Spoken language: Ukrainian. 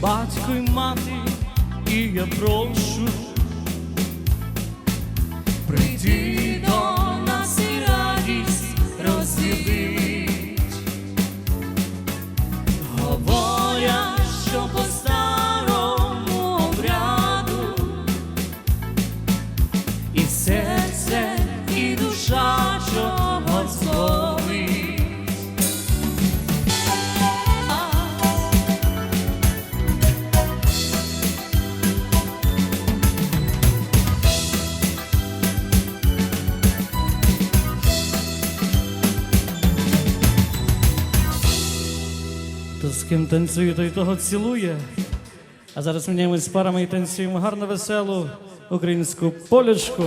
батько й мати, і я прошу. Прийди до нас і радість розділить. Говорять, що по старому обряду і серце, з ким танцює, той того цілує. А зараз міняємось парами і танцюємо гарно веселу українську полячку.